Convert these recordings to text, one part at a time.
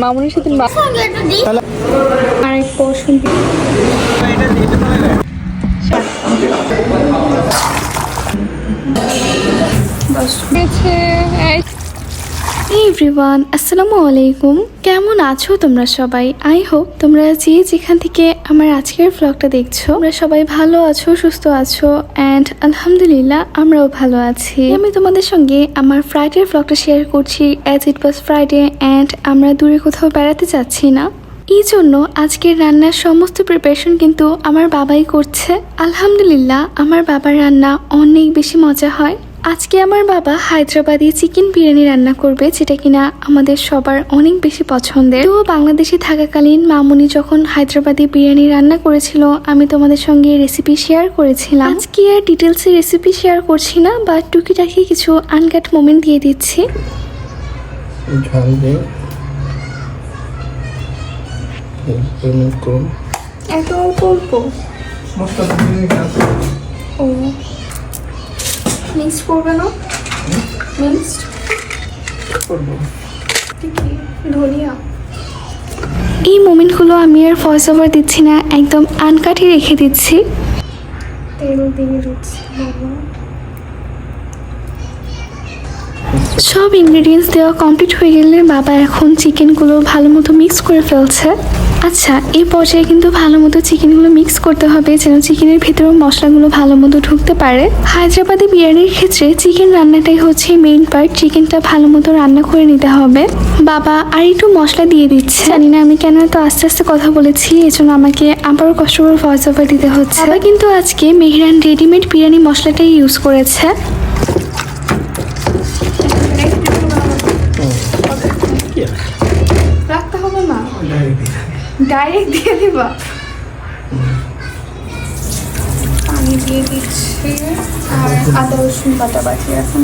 মামুনির সাথে এভরিওয়ান আসসালামু আলাইকুম কেমন আছো তোমরা সবাই? আই হোপ তোমরা যে যেখান থেকে আমার আজকের ব্লগটা দেখছ? তোমরা সবাই ভালো আছো, সুস্থ আছো? অ্যান্ড আলহামদুলিল্লাহ, আমরাও ভালো আছি। আমি তোমাদের সঙ্গে আমার ফ্রাইডে ব্লগটা শেয়ার করছি as it was Friday and আমরা দূরে কোথাও বেড়াতে যাচ্ছি না। এই জন্য আজকের রান্নার সমস্ত প্রিপারেশন কিন্তু আমার বাবাই করছে। আলহামদুলিল্লাহ, আমার বাবার রান্না অনেক বেশি মজা হয়। আজকে আমার বাবা হায়দ্রাবাদি চিকেন বিরিয়ানি রান্না করবে যেটা কিনা আমাদের সবার অনেক বেশি পছন্দের। তো বাংলাদেশে থাকাকালীন মামুনি যখন হায়দ্রাবাদি বিরিয়ানি রান্না করেছিল আমি তোমাদের সঙ্গে রেসিপি শেয়ার করেছিলাম। আজকে আর ডিটেলসে রেসিপি শেয়ার করছি না বা টুকিটাকি কিছু আনকাট মোমেন্ট দিয়ে দিচ্ছি। এত অল্প অল্প। ও। মিক্সড করবে না? মিক্সড করব। ধনিয়া। এই মোমেন্টগুলো আমি আর ভয়েস ওভার দিচ্ছি না একদম আনকাঠি রেখে দিচ্ছি। তেল দিয়ে দিচ্ছি সব ইনগ্রিডিয়েন্টস দেওয়া কমপ্লিট হয়ে গেলে বাবা এখন চিকেনগুলো ভালো মতো মিক্স করে ফেলছে। আচ্ছা এই পর্যায়ে কিন্তু ভালো মতো চিকেনগুলো মিক্স করতে হবে যেন চিকেনের ভিতরেও মশলাগুলো ভালো মতো ঢুকতে পারে। হায়দ্রাবাদি বিরিয়ানির ক্ষেত্রে চিকেন রান্নাটাই হচ্ছে মেইন পার্ট চিকেনটা ভালো মতো রান্না করে নিতে হবে। বাবা আর একটু মশলা দিয়ে দিচ্ছে। জানি না আমি কেন এত আস্তে আস্তে কথা বলেছি, এজন্য আমাকে আবারও কষ্ট করে ভয়েস ওভার দিতে হচ্ছে। বাবা কিন্তু আজকে মেহরান রেডিমেড বিরিয়ানি মশলাটাই ইউজ করেছে। ডাইরেক্ট দিয়ে দিবা। পানি দিয়ে দিচ্ছি আর আদা রসুন বাটা বাটি এখন।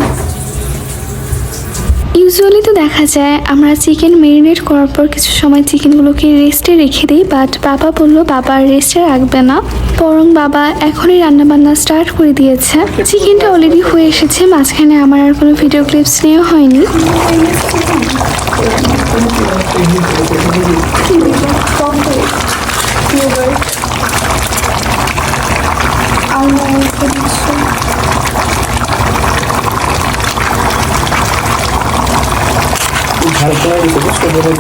ইউজুয়ালি তো দেখা যায় আমরা চিকেন মেরিনেট করার পর কিছু সময় চিকেনগুলোকে রেস্টে রেখে দিই বাট বাবা বলল বাবা রেস্টে রাখবে না। বরং বাবা এখনই রান্না বান্না স্টার্ট করে দিয়েছে। চিকেনটা অলরেডি হয়ে এসেছে মাঝখানে আমার আর কোনো ভিডিও ক্লিপস নেওয়া হয়নি। ঝাল করা গেছে বুঝতে পেরে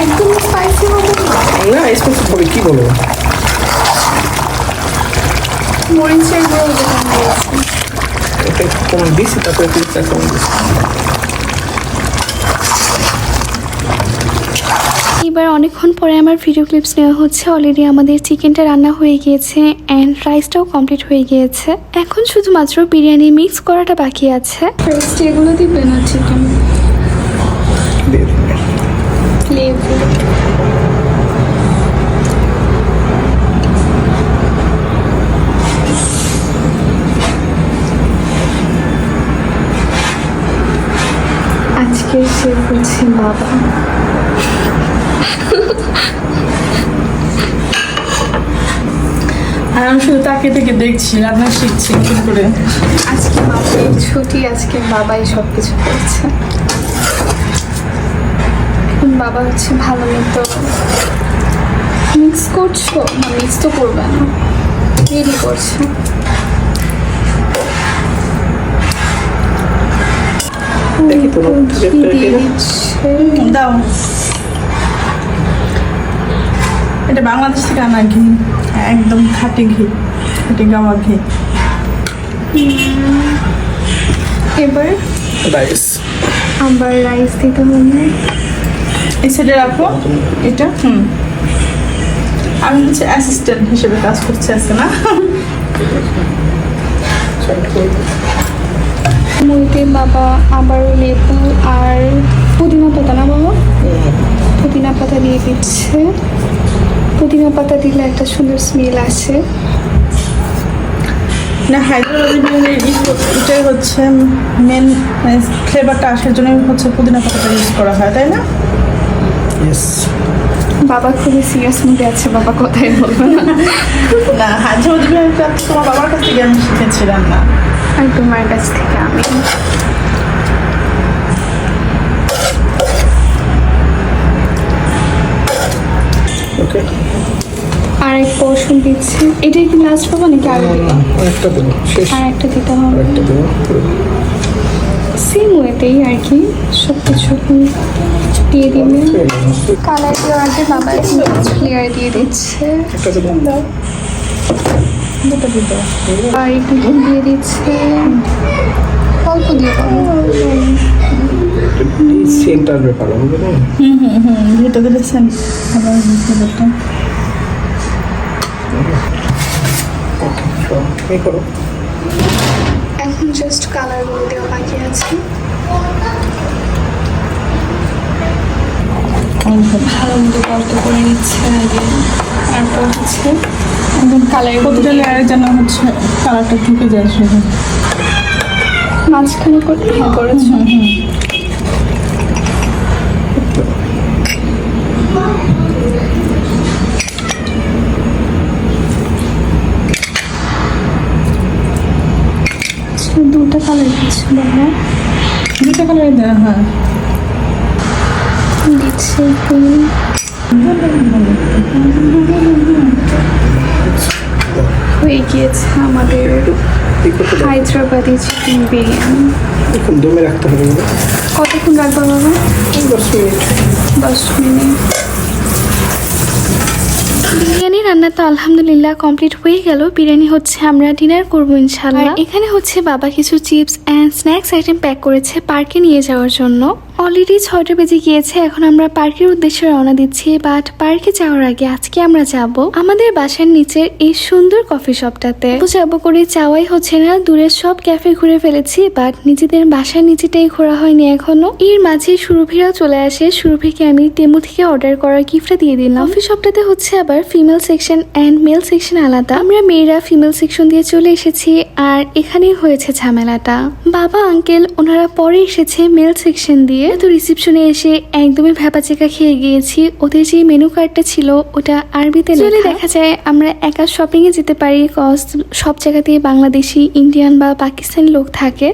একদম স্পাইসি হবে না না স্পেসিফিক হবে কি বলো মরিচের গুঁড়ো যেটা দিয়েছি এটা একটু কম দিছি তারপরে পিসটা কম দিছি এবার অনেকক্ষণ পরে আমার ভিডিও ক্লিপস নেওয়া হচ্ছে। অলরেডি আমাদের চিকেনটা রান্না হয়ে গিয়েছে অ্যান্ড রাইসটাও কমপ্লিট হয়ে গিয়েছে। এখন শুধুমাত্র বিরিয়ানি মিক্স করাটা বাকি আছে। এগুলো দিবে না চিকেন সে হচ্ছে বাবা। আর আমি শুধু তাকে থেকে দেখছি রান্না শিখছি কি করে? আজকে বাবার ছুটি আজকে বাবাই সব কিছু করছে বাবা হচ্ছে ভালো মতো মিক্স করছ? না মিক্স তো করবে না। রেডি করছে। দেখি তো দিয়ে দিচ্ছে? দাও। এটা বাংলাদেশ থেকে আনা ঘি। একদম খাঁটি ঘি খাঁটি গাওয়া ঘি। এবার রাইস আবার রাইস দিতে হবে। এই সাইডে রাখো এটা হুম। আমি হচ্ছে অ্যাসিস্ট্যান্ট হিসেবে কাজ করছি আজকে না? মুইতে বাবা আবার লেবু আর পুদিনা পাতা না বাবা? পুদিনা পাতা দিয়ে দিচ্ছে। পুদিনা পাতা দিলে একটা সুন্দর স্মেল আসে। না হায়দ্রাবাদি বিরিয়ানির এটাই হচ্ছে মেন ফ্লেভারটা আসার জন্য হচ্ছে পুদিনা পাতাটা ইউজ করা হয় তাই না? ইয়েস বাবা খুবই সিরিয়াস মুডে আছে বাবা কোথায় বলবে না। না হাজি তোমার বাবার কাছ থেকে আমি শিখেছিলাম না। আর তোমার কাছ থেকে আমি। ওকে আর এক পোর্শন দিচ্ছে। এটাই কি লাস্ট পাবো নাকি আর একটা দেবো? শেষ। আর একটা দিতে হবে। আরেকটা দেবো সেম ওয়েতেই আর কি। সব কিছু দিয়ে দিবে কালার দেওয়ার আগে বাবা ক্লিয়ার দিয়ে দিচ্ছে। একটা দেবো। দুটো দিতে আর একটু দিয়ে দিচ্ছে। অল্প দিয়ে এই সেন্টার ব্যাপার হবে না হুম হুম হুম ঘিটা দিলেছেন আবার ওকে সব করো। এখন জাস্ট কালারগুলো দেওয়া বাকি আছে। ভালো মতো করে নিচ্ছে আগে। তারপর হচ্ছে একদম কালার প্রতিটা লেয়ারে যেন হচ্ছে কালারটা ঢুকে যায় শুধু মাঝখানে করতে করেছ। আচ্ছা, দুটো কালার দিচ্ছে বাবা। দুটো কালারে দেওয়া হয়। হয়ে গিয়েছে আমাদের হায়দ্রাবাদি চিকেন বিরিয়ানি। এখন দমে রাখতে হবে কতক্ষণ রাখব বাবা? দশ মিনিট। দশ মিনিট। রান্না তো আলহামদুলিল্লাহ কমপ্লিট হয়ে গেল। বিরিয়ানি হচ্ছে আমরা ডিনার করব ইনশাল্লাহ এখানে হচ্ছে বাবা কিছু chips and snacks item pack করেছে পার্কে নিয়ে যাওয়ার জন্য। অলরেডি ছয়টা বেজে গিয়েছে, এখন আমরা পার্কের উদ্দেশ্যে রওনা দিচ্ছি বাট পার্কে যাওয়ার আগে আজকে আমরা যাব আমাদের বাসার নিচের এই সুন্দর কফি শপটাতে যাব করে চাওয়াই হচ্ছে না, দূরের সব ক্যাফে ঘুরে ফেলেছি বাট নিজেদের বাসার নিচেটাই ঘোরা হয়নি এখনও। এর মাঝে সুরভিরাও চলে আসে, সুরভিকে আমি টেমু থেকে অর্ডার করার গিফটটা দিয়ে দিলাম। কফি শপটাতে হচ্ছে আবার female section and male section আলাদা। আমরা মেয়েরা ফিমেল সেকশন দিয়ে চলে এসেছি আর এখানেই হয়েছে ঝামেলাটা। বাবা আঙ্কেল ওনারা পরে এসেছে মেল সেকশন দিয়ে। তো রিসিপশনে এসে একদমই ভ্যাপাচেকা খেয়ে গিয়েছি। ওদের যে মেনু কার্ডটা ছিল ওটা আরবিতে চলে দেখা যায় আমরা একা শপিংয়ে যেতে পারি কজ সব জায়গাতেই বাংলাদেশি ইন্ডিয়ান বা পাকিস্তানি লোক থাকে।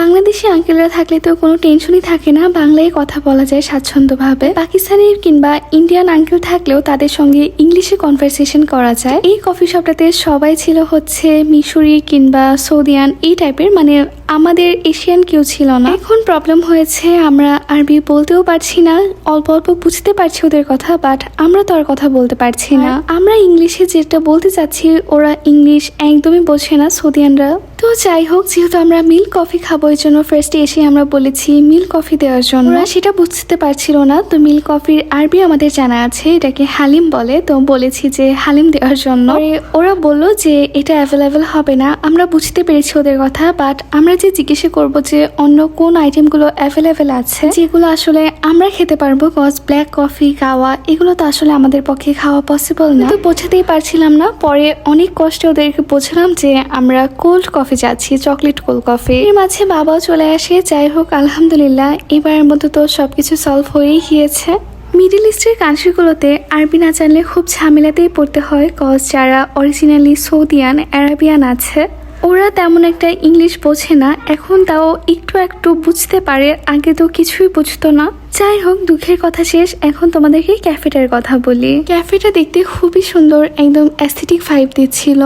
বাংলাদেশি আঙ্কেলরা থাকলে তো কোনো টেনশনই থাকে না। বাংলায় কথা বলা যায় স্বাচ্ছন্দ্যভাবে। পাকিস্তানি কিংবা ইন্ডিয়ান আঙ্কেল থাকলেও তাদের সঙ্গে ইংলিশে কনভারসেশন করা যায়। এই কফি শপটাতে সবাই ছিল হচ্ছে মিশরি কিংবা সৌদিয়ান, এই টাইপের মানে আমাদের এশিয়ান কেউ ছিল না। এখন প্রবলেম হয়েছে আমরা আরবি বলতেও পারছি না অল্প অল্প বুঝতে পারছি ওদের কথা বাট আমরা তো আর কথা বলতে পারছি না। আমরা ইংলিশে যেটা বলতে চাচ্ছি ওরা ইংলিশ একদমই বোঝে না সৌদিয়ানরা। তো যাই হোক যেহেতু আমরা মিল্ক কফি খাব এর জন্য ফার্স্টে এসে আমরা বলেছি মিল্ক কফি দেওয়ার জন্য। ওরা সেটা বুঝতে পারছিল না তো মিল্ক কফির আরবি আমাদের জানা আছে এটাকে হালিম বলে তো বলেছি যে হালিম দেওয়ার জন্য। ওরা বলল যে এটা অ্যাভেলেবেল হবে না আমরা বুঝতে পেরেছি ওদের কথা বাট আমরা যে জিজ্ঞেস করব যে অন্য কোন আইটেমগুলো অ্যাভেলেবেল আছে? যেগুলো আসলে আমরা খেতে পারব কজ ব্ল্যাক কফি খাওয়া এগুলো তো আসলে আমাদের পক্ষে খাওয়া পসিবল না। তো বোঝাতেই পারছিলাম না। পরে অনেক কষ্টে ওদেরকে বোঝালাম যে আমরা কোল্ড কফি যাচ্ছি চকলেট কোল্ড কফি এর মাঝে বাবাও চলে আসে। যাই হোক, আলহামদুলিল্লাহ, এবারের মতো তো সবকিছু সলভ হয়েই গিয়েছে। মিডিল ইস্টের কান্ট্রিগুলোতে আরবি না জানলে খুব ঝামেলাতেই পড়তে হয়। কজ যারা অরিজিনালি সৌদিয়ান অ্যারাবিয়ান আছে ওরা তেমন একটা ইংলিশ বোঝে না, এখন তাও একটু একটু বুঝতে পারে, আগে তো কিছুই বুঝতো না। যাই হোক, দুঃখের কথা শেষ, এখন তোমাদেরকে ক্যাফেটার কথা বলি। ক্যাফেটা দেখতে খুবই সুন্দর, একদম অ্যাস্থেটিক ফাইভ দিচ্ছিল।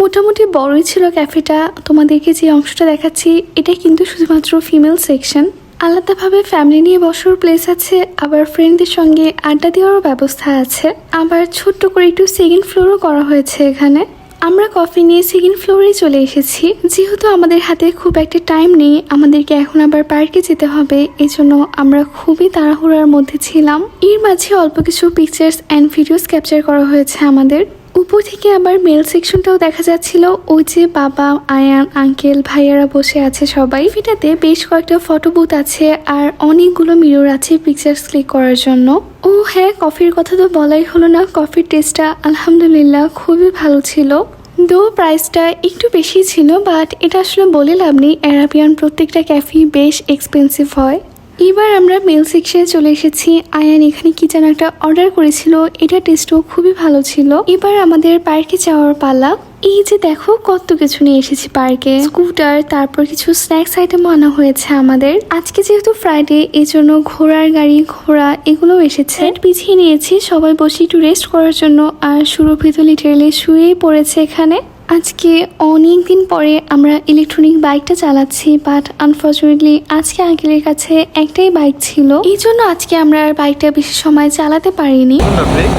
মোটামুটি বড়ই ছিল ক্যাফেটা, তোমাদেরকে যে অংশটা দেখাচ্ছি, এটা কিন্তু শুধুমাত্র ফিমেল সেকশন আলাদাভাবে ফ্যামিলি নিয়ে বসার প্লেস আছে, আবার ফ্রেন্ডদের সঙ্গে আড্ডা দেওয়ারও ব্যবস্থা আছে। আবার ছোট্ট করে একটু সেকেন্ড ফ্লোরও করা হয়েছে এখানে। আমরা কফি নিয়ে সেকেন্ড ফ্লোরে চলে এসেছি। যেহেতু আমাদের হাতে খুব একটা টাইম নেই, আমাদেরকে এখন আবার পার্কে যেতে হবে। এই জন্য আমরা খুবই তাড়াহুড়ার মধ্যে ছিলাম। এর মাঝে অল্প কিছু পিকচার্স অ্যান্ড ভিডিওস ক্যাপচার করা হয়েছে আমাদের। উপর থেকে আবার মেল সেকশনটাও দেখা যাচ্ছিল। ওই যে বাবা, আয়ান আঙ্কেল ভাইয়ারা বসে আছে সবাই। এটাতে বেশ কয়েকটা ফটো বুথ আছে আর অনেকগুলো মিরর আছে পিকচার্স ক্লিক করার জন্য। ও হ্যাঁ কফির কথা তো বলাই হলো না। কফির টেস্টটা আলহামদুলিল্লাহ খুবই ভালো ছিল। দো প্রাইসটা একটু বেশি ছিল বাট এটা আসলে বলে লাভ নেই। অ্যারাবিয়ান প্রত্যেকটা ক্যাফি বেশ এক্সপেন্সিভ হয়। এবার আমরা মেল সেকশনে চলে এসেছি। আয়ান, এখানে কি যেন একটা অর্ডার করেছিল, এটা টেস্টও খুবই ভালো ছিল। এবার আমাদের পার্কে যাওয়ার পালা। এই যে দেখো, কত কিছু নিয়ে এসেছি পার্কে। স্কুটার, তারপর কিছু স্ন্যাক্স আইটেমও আনা হয়েছে আমাদের। আজকে যেহেতু ফ্রাইডে এই জন্য ঘোড়ার গাড়ি, ঘোড়া, এগুলোও এসেছে। পিছিয়ে নিয়েছি, সবাই বসে একটু রেস্ট করার জন্য। আর সুরভি তো লিটারেলি শুয়েই পড়েছে এখানে। আজকে অনেক দিন পরে আমরা ইলেকট্রনিক বাইকটা চালাচ্ছি বাট আনফর্চুনেটলি আজকে আঙ্কেলের কাছে একটাই বাইক ছিল। এই জন্য আজকে আমরা আর বাইকটা বেশি সময় চালাতে পারিনি ব্রেক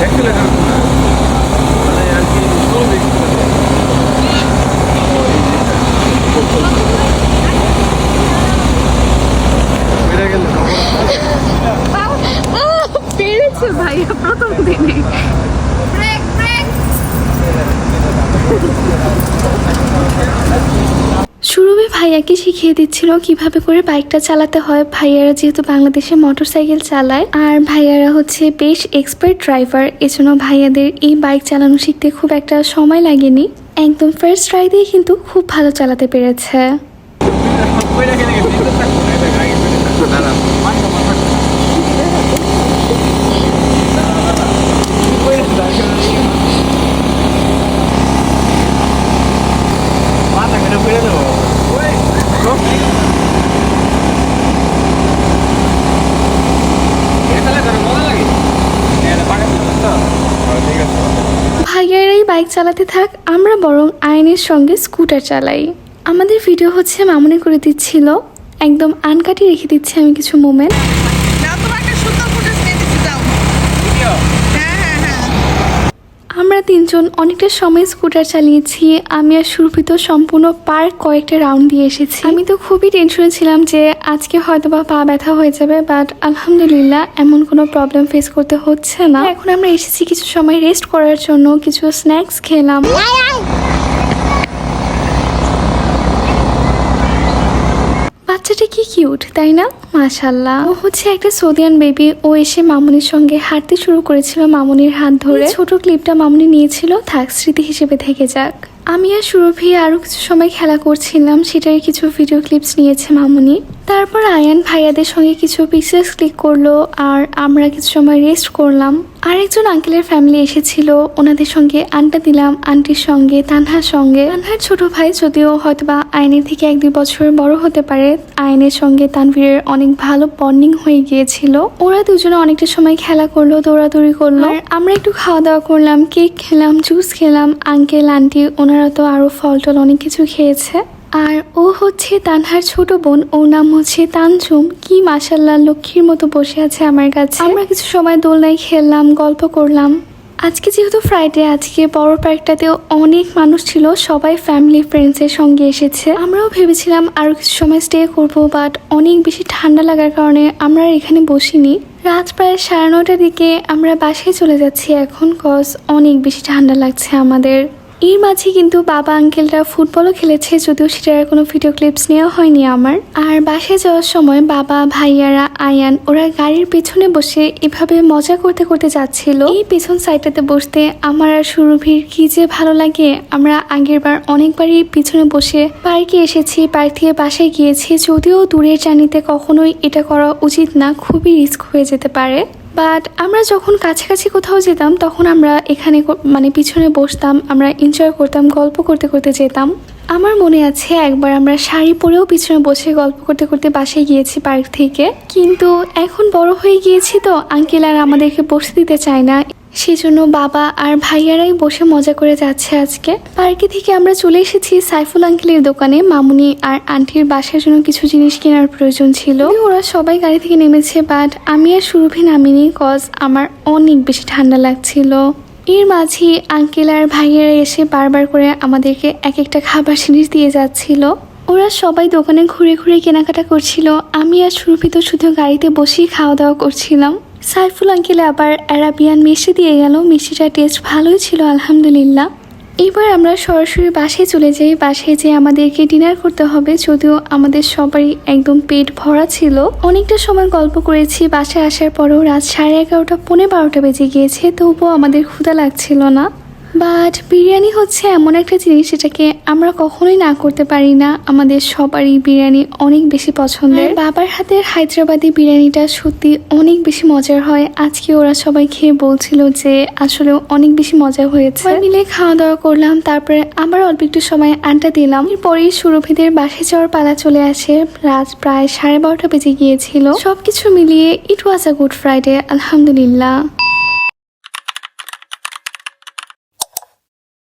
অ্যাক্সেলেটার মানে আর কি স্লো ব্রেক বেড়ে গেল পেরেছে ভাইয়া প্রথম দিনে সুরভি ভাইয়াকে শিখিয়ে দিচ্ছিল কীভাবে করে বাইকটা চালাতে হয়। ভাইয়ারা যেহেতু বাংলাদেশে মোটরসাইকেল চালায়, আর ভাইয়ারা হচ্ছে বেশ এক্সপার্ট ড্রাইভার এজন্য ভাইয়াদের এই বাইক চালানো শিখতে খুব একটা সময় লাগেনি। একদম ফার্স্ট ট্রাইতেই কিন্তু খুব ভালো চালাতে পেরেছে বেড়ে গেলে ভিতরে থাকব না এটা আগে বেড়ে থাকব দাঁড়া মাথা মাথা মাথা কেটে বেড়ে দেবো ওই এটা করে মজা লাগে এটা পাকা তো ঠিক আছে ভাইয়ারাই বাইক চালাতে থাক, আমরা বরং আইনের সঙ্গে স্কুটার চালাই। আমাদের ভিডিও হচ্ছে মামনে করে দিচ্ছিল, একদম আনকাটি রেখে দিচ্ছি আমি কিছু মোমেন্ট না তোমাকে সুন্দর ফুটেজ নিয়ে দিচ্ছি যাও ভিডিও হ্যাঁ হ্যাঁ হ্যাঁ আমরা তিনজন অনেকটা সময় স্কুটার চালিয়েছি। আমি আর সুরভিত সম্পূর্ণ পার্ক কয়েকটা রাউন্ড দিয়ে এসেছি। আমি তো খুবই টেনশনে ছিলাম যে আজকে হয়তো বা পা ব্যথা হয়ে যাবে বাট আলহামদুলিল্লাহ এমন কোনো প্রবলেম ফেস করতে হচ্ছে না। এখন আমরা এসেছি কিছু সময় রেস্ট করার জন্য, কিছু স্ন্যাক্স খেলাম বাচ্চাটা কি কিউট তাই না? মাশাল্লাহ ও হচ্ছে একটা সৌদিয়ান বেবি ও এসে মামুনির সঙ্গে হাঁটতে শুরু করেছিল মামুনির হাত ধরে। ছোট ক্লিপটা মামুনি নিয়েছিল। থাক স্মৃতি হিসেবে থেকে যাক। আমি আর সুরভি আরও কিছু সময় খেলা করছিলাম সেটার কিছু ভিডিও ক্লিপস নিয়েছে মামুনি। তারপর আয়ান ভাইয়াদের সঙ্গে কিছু পিকচার্স ক্লিক করল, আর আমরা কিছু সময় রেস্ট করলাম। আরেকজন আঙ্কেলের ফ্যামিলি এসেছিল, ওনাদের সঙ্গে আড্ডা দিলাম আন্টির সঙ্গে, তানহার সঙ্গে। তানহার ছোট ভাই, যদিও হয়তোবা আইনের থেকে এক দুই বছর বড় হতে পারে আইনের সঙ্গে তানভীরের অনেক ভালো বন্ডিং হয়ে গিয়েছিল। ওরা দুজনে অনেকটা সময় খেলা করল, দৌড়াদৌড়ি করল। আর আমরা একটু খাওয়া দাওয়া করলাম কেক খেলাম জুস খেলাম আঙ্কেল আন্টি ওনারা তো আরও ফল টল অনেক কিছু খেয়েছে। আর ও হচ্ছে তানহার ছোট বোন, ওর নাম হচ্ছে তানজুম। কি মাসাল্লাহ লক্ষ্মীর মতো বসে আছে আমার কাছে। আমরা কিছু সময় দোলনায় খেললাম, গল্প করলাম। আজকে যেহেতু ফ্রাইডে আজকে বড় পার্কটাতেও অনেক মানুষ ছিল, সবাই ফ্যামিলি ফ্রেন্ডসের সঙ্গে এসেছে। আমরাও ভেবেছিলাম আরও কিছু সময় স্টে করব বাট অনেক বেশি ঠান্ডা লাগার কারণে আমরা এখানে বসিনি। রাত প্রায় সাড়ে নটার দিকে আমরা বাসায় চলে যাচ্ছি এখন কজ অনেক বেশি ঠান্ডা লাগছে আমাদের। এর মাঝে কিন্তু বাবা আঙ্কেলরা ফুটবলও খেলেছে, যদিও সেটার কোনো ভিডিও ক্লিপস নেওয়া হয়নি আমার। আর বাসায় যাওয়ার সময় বাবা, ভাইয়ারা, আয়ান, ওরা গাড়ির পেছনে বসে এভাবে মজা করতে করতে যাচ্ছিল। এই পেছন সাইডটাতে বসতে আমার আর সুরভির কি যে ভালো লাগে, আমরা আগের বার অনেকবারই পিছনে বসে পার্কে এসেছি, পার্ক থেকে বাসায় গিয়েছি, যদিও দূরের জার্নিতে কখনোই এটা করা উচিত না, খুবই রিস্ক হয়ে যেতে পারে। বাট আমরা যখন কাছাকাছি কোথাও যেতাম, তখন আমরা এখানে মানে পিছনে বসতাম, আমরা এনজয় করতাম, গল্প করতে করতে যেতাম। আমার মনে আছে একবার আমরা শাড়ি পরেও পিছনে বসে গল্প করতে করতে বাসায় গিয়েছি পার্ক থেকে। কিন্তু এখন বড় হয়ে গিয়েছি তো আঙ্কেল আর আমাদেরকে বসে দিতে চায় না। সেজন্য বাবা আর ভাইয়ারাই বসে মজা করে যাচ্ছে আজকে। পার্কে থেকে আমরা চলে এসেছি সাইফুল আঙ্কেলের দোকানে। মামুনি আর আন্টির বাসার জন্য কিছু জিনিস কেনার প্রয়োজন ছিল। ওরা সবাই গাড়ি থেকে নেমেছে বাট আমি আর সুরভি নামিনি কজ আমার অনেক বেশি ঠান্ডা লাগছিল। এর মাঝে আঙ্কেল আর ভাইয়েরা এসে বারবার করে আমাদেরকে এক একটা খাবার জিনিস দিয়ে যাচ্ছিল। ওরা সবাই দোকানে ঘুরে ঘুরে কেনাকাটা করছিল। আমি আর সুরভি তো শুধু গাড়িতে বসেই খাওয়া দাওয়া করছিলাম। সাইফুল আঙ্কেলে আবার অ্যারাবিয়ান মিষ্টি দিয়ে গেল। মিষ্টিটার টেস্ট ভালোই ছিল, আলহামদুলিল্লাহ। এবার আমরা সরাসরি বাসে চলে যাই। বাসে যেয়ে আমাদেরকে ডিনার করতে হবে, যদিও আমাদের সবারই একদম পেট ভরা ছিল। অনেকটা সময় গল্প করেছি। বাসে আসার পরও রাত সাড়ে এগারোটা, পৌনে বারোটা বেজে গিয়েছে। তবুও আমাদের ক্ষুধা লাগছিল না। বাট বিরিয়ানি হচ্ছে এমন একটা জিনিস যেটাকে আমরা কখনোই না করতে পারি না। আমাদের সবারই বিরিয়ানি অনেক বেশি পছন্দের। বাবার হাতের হায়দ্রাবাদি বিরিয়ানিটা সত্যি অনেক বেশি মজার হয়। আজকে ওরা সবাই খেয়ে বলছিল যে আসলে অনেক বেশি মজা হয়েছে। মিলে খাওয়া দাওয়া করলাম তারপরে আবার অল্প একটু সময় আড্ডা দিলাম। এরপরেই সুরভিদের বাসে যাওয়ার পালা চলে আসে। রাত প্রায় সাড়ে বারোটা বেজে গিয়েছিল। সবকিছু মিলিয়ে ইট ওয়াজ আ গুড ফ্রাইডে আলহামদুলিল্লাহ।